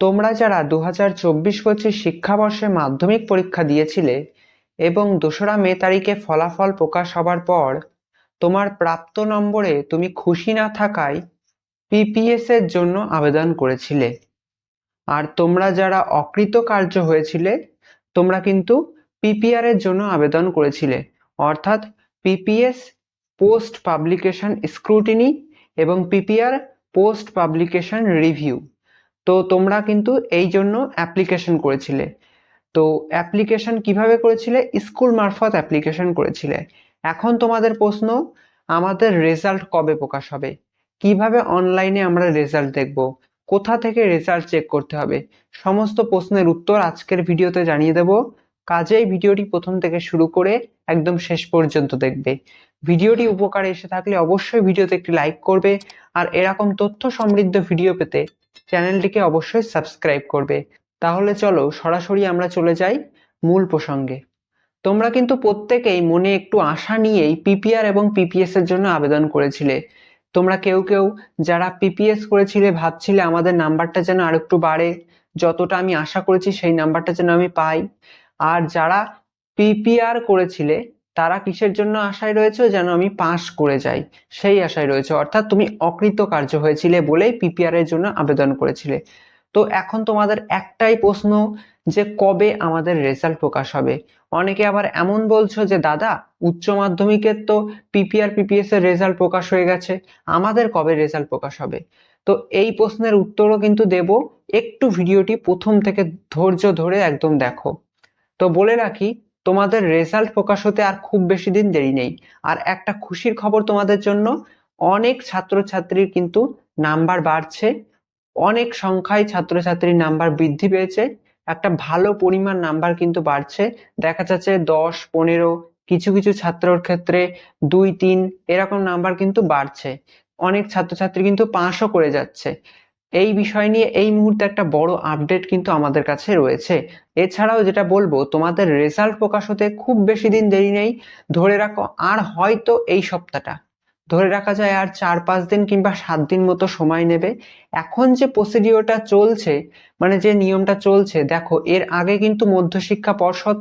তোমরা যারা দু হাজার চব্বিশ পঁচিশ শিক্ষাবর্ষে মাধ্যমিক পরীক্ষা দিয়েছিলে এবং দোসরা মে তারিখে ফলাফল প্রকাশ হবার পর তোমার প্রাপ্ত নম্বরে তুমি খুশি না থাকায় পিপিএস এর জন্য আবেদন করেছিলে। আর তোমরা যারা অকৃতকার্য হয়েছিলে, তোমরা কিন্তু পিপিআর এর জন্য আবেদন করেছিলে। অর্থাৎ পিপিএস পোস্ট পাবলিকেশন স্ক্রুটিনি এবং পিপিআর পোস্ট পাবলিকেশন রিভিউ। তো তোমরা কিন্তু এই জন্য অ্যাপ্লিকেশন করেছিলে। তো অ্যাপ্লিকেশন কীভাবে করেছিলে? স্কুল মারফত অ্যাপ্লিকেশন করেছিলে। এখন তোমাদের প্রশ্ন, আমাদের রেজাল্ট কবে প্রকাশ হবে? কীভাবে অনলাইনে আমরা রেজাল্ট দেখব? কোথা থেকে রেজাল্ট চেক করতে হবে? সমস্ত প্রশ্নের উত্তর আজকের ভিডিওতে জানিয়ে দেব। কাজেই ভিডিওটি প্রথম থেকে শুরু করে একদম শেষ পর্যন্ত দেখবে। ভিডিওটি উপকারে এসে থাকলে অবশ্যই ভিডিওতে একটি লাইক করবে। আর এরকম তথ্য সমৃদ্ধ ভিডিও পেতে চ্যানেলটিকে অবশ্যই সাবস্ক্রাইব করবে। তাহলে চলো সরাসরি আমরা চলে যাই মূল প্রসঙ্গে। তোমরা কিন্তু প্রত্যেকেই মনে একটু আশা নিয়েই পিপিআর এবং পিপিএস এর জন্য আবেদন করেছিলে। তোমরা কেউ কেউ যারা পিপিএস করেছিলে ভাবছিলে আমাদের নাম্বারটা যেন আরেকটু বাড়ে। যতটা আমি আশা করেছি সেই নাম্বারটা যেন আমি পাই। আর যারা পিপিআর করেছিলে তারা কিসের জন্য আশায় রয়েছে? যেন আমি পাশ করে যাই। সেই আশায় রয়েছে। অর্থাৎ তুমি অকৃতকার্য হয়েছিলে বলেই পিপিআর এর জন্য আবেদন করেছিলে। তো এখন তোমাদের একটাই প্রশ্ন যে কবে আমাদের রেজাল্ট প্রকাশ হবে? অনেকে আবার এমন বলছো যে, দাদা, উচ্চ মাধ্যমিকের তো পিপিআর পিপিএস এর রেজাল্ট প্রকাশ হয়ে গেছে। আমাদের কবে রেজাল্ট প্রকাশ হবে? তো এই প্রশ্নের উত্তরও কিন্তু দেব। একটু ভিডিওটি প্রথম থেকে ধৈর্য ধরে একদম দেখো। তো বলে রাখি তোমাদের রেজাল্ট প্রকাশ হতে আর খুব বেশি দিন দেরি নেই। আর একটা খুশির খবর তোমাদের জন্য, অনেক ছাত্রছাত্রীর কিন্তু নাম্বার বাড়ছে। অনেক সংখ্যায় ছাত্রছাত্রীর নাম্বার বৃদ্ধি পেয়েছে। একটা ভালো পরিমাণ নাম্বার কিন্তু বাড়ছে। দেখা যাচ্ছে দশ, পনেরো, কিছু কিছু ছাত্রর ক্ষেত্রে দুই, তিন, এরকম নাম্বার কিন্তু বাড়ছে। অনেক ছাত্রছাত্রী কিন্তু পাঁচও করে যাচ্ছে। এই বিষয় নিয়ে এই মুহূর্তে একটা বড় আপডেট কিন্তু আমাদের কাছে রয়েছে। এছাড়াও যেটা বলব, তোমাদের রেজাল্ট প্রকাশ হতে খুব বেশি দিন দেরি নেই। ধরে রাখো, আর হয়তো এই সপ্তাহটা। ধরে রাখা যায় আর চার পাঁচ দিন কিংবা সাত দিন মতো সময় নেবে। এখন যে প্রসিডিওরটা চলছে মানে যে নিয়মটা চলছে, দেখো, এর আগে কিন্তু মধ্যশিক্ষা পর্ষদ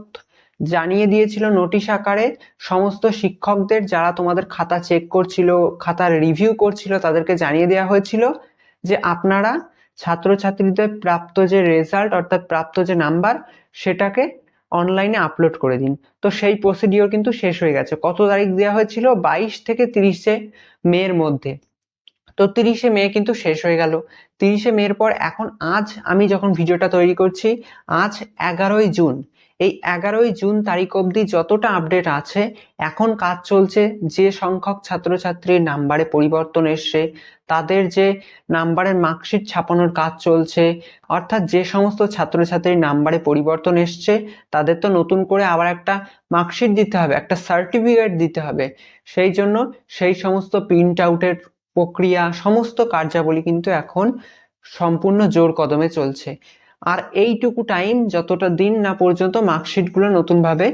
জানিয়ে দিয়েছিল নোটিশ আকারে, সমস্ত শিক্ষকদের যারা তোমাদের খাতা চেক করছিল, খাতার রিভিউ করছিল, তাদেরকে জানিয়ে দেওয়া হয়েছিল। যে আপনারা ছাত্রছাত্রীদের প্রাপ্ত যে রেজাল্ট অর্থাৎ প্রাপ্ত যে নাম্বার সেটাকে অনলাইনে আপলোড করে দিন। তো সেই প্রসিডিওর কিন্তু শেষ হয়ে গেছে। কত তারিখ দেওয়া হয়েছিল? বাইশ থেকে তিরিশে মের মধ্যে। তো তিরিশে মে কিন্তু শেষ হয়ে গেল। তিরিশে মের পর এখন আজ আমি যখন ভিডিওটা তৈরি করছি, আজ এগারোই জুন। এই এগারোই জুন তারিখ অবধি যতটা আপডেট আছে, এখন কাজ চলছে যে সংখ্যক ছাত্রছাত্রীর নাম্বারে পরিবর্তন এসছে, তাদের যে নাম্বারের মার্কশিট ছাপানোর কাজ চলছে, অর্থাৎ যে সমস্ত ছাত্রছাত্রীর নাম্বারে পরিবর্তন এসছে, তাদের তো নতুন করে আবার একটা মার্কশিট দিতে হবে, একটা সার্টিফিকেট দিতে হবে। সেই জন্য সেই সমস্ত প্রিন্ট আউটের প্রক্রিয়া, সমস্ত কার্যাবলী কিন্তু এখন সম্পূর্ণ জোর কদমে চলছে। আর এইটুকু টাইম যতটা দিন না পর্যন্ত মার্কশিটগুলো নতুনভাবে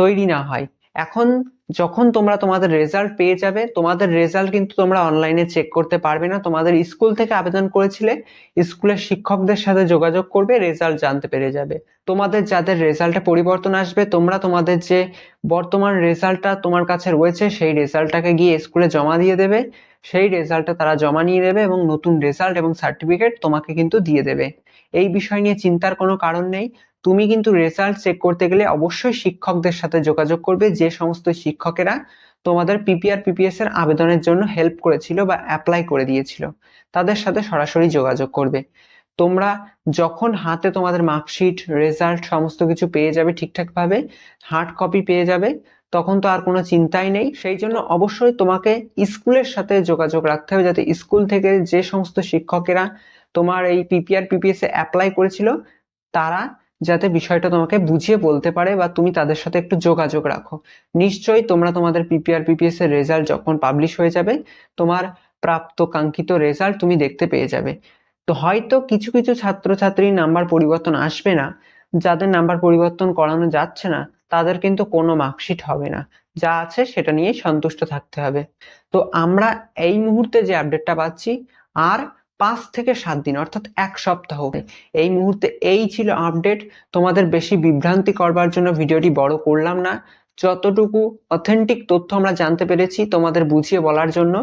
তৈরি না হয়। এখন যখন তোমরা তোমাদের রেজাল্ট পেয়ে যাবে, তোমাদের রেজাল্ট কিন্তু তোমরা অনলাইনে চেক করতে পারবে না। তোমাদের স্কুল থেকে আবেদন করেছিলে স্কুলের শিক্ষকদের সাথে যোগাযোগ করবে রেজাল্ট জানতে পেরে যাবে। তোমাদের যাদের রেজাল্টে পরিবর্তন আসবে, তোমরা তোমাদের যে বর্তমান রেজাল্টটা তোমার কাছে রয়েছে, সেই রেজাল্টটাকে গিয়ে স্কুলে জমা দিয়ে দেবে। সেই রেজাল্টটা তারা জমা নিয়ে দেবে এবং নতুন রেজাল্ট এবং সার্টিফিকেট তোমাকে কিন্তু দিয়ে দেবে। এই বিষয় নিয়ে চিন্তার কোনো কারণ নেই। তুমি কিন্তু রেজাল্ট চেক করতে গেলে অবশ্যই শিক্ষকদের সাথে যোগাযোগ করবে। যে সমস্ত শিক্ষকেরা তোমাদের পিপিআর পিপিএস এর আবেদনের জন্য হেল্প করেছিল বা অ্যাপ্লাই করে দিয়েছিল, তাদের সাথে সরাসরি যোগাযোগ করবে। তোমরা যখন হাতে তোমাদের মার্কশিট রেজাল্ট সমস্ত কিছু পেয়ে যাবে ঠিকঠাকভাবে হার্ড কপি পেয়ে যাবে। তখন তো আর কোনো চিন্তাই নেই। সেই জন্য অবশ্যই তোমাকে স্কুলের সাথে যোগাযোগ রাখতে হবে যাতে স্কুল থেকে যে সমস্ত শিক্ষকেরা তোমার এই পিপিআর পিপিএস এ অ্যাপ্লাই করেছিল, তারা যাতে বিষয়টা তোমাকে বুঝিয়ে বলতে পারে বা তুমি তাদের সাথে একটু যোগাযোগ রাখো। নিশ্চয়ই তোমরা তোমাদের পিপিআর পিপিএস এর রেজাল্ট যখন পাবলিশ হয়ে যাবে, তোমার প্রাপ্ত কাঙ্ক্ষিত রেজাল্ট তুমি দেখতে পেয়ে যাবে। তো হয়তো কিছু কিছু ছাত্রছাত্রীর নাম্বার পরিবর্তন আসবে না, যাদের নাম্বার পরিবর্তন করানো যাচ্ছে না তাদের কিন্তু কোনো মার্কশিট হবে না। যা আছে সেটা নিয়ে সন্তুষ্ট থাকতে হবে। তো আমরা এই মুহূর্তে যে আপডেটটা পাচ্ছি, আর পাঁচ থেকে সাত দিন, অর্থাৎ এক সপ্তাহ এই মুহূর্তে এই ছিল আপডেট তোমাদের বেশি বিভ্রান্তি করবার জন্য ভিডিওটি বড় করলাম না। যতটুকু অথেন্টিক তথ্য আমরা জানতে পেরেছি, তোমাদের বুঝিয়ে বলার জন্য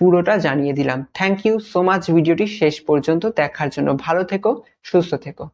পুরোটা জানিয়ে দিলাম। থ্যাংক ইউ সো মাচ ভিডিওটি শেষ পর্যন্ত দেখার জন্য ভালো থেকো, সুস্থ থেকো।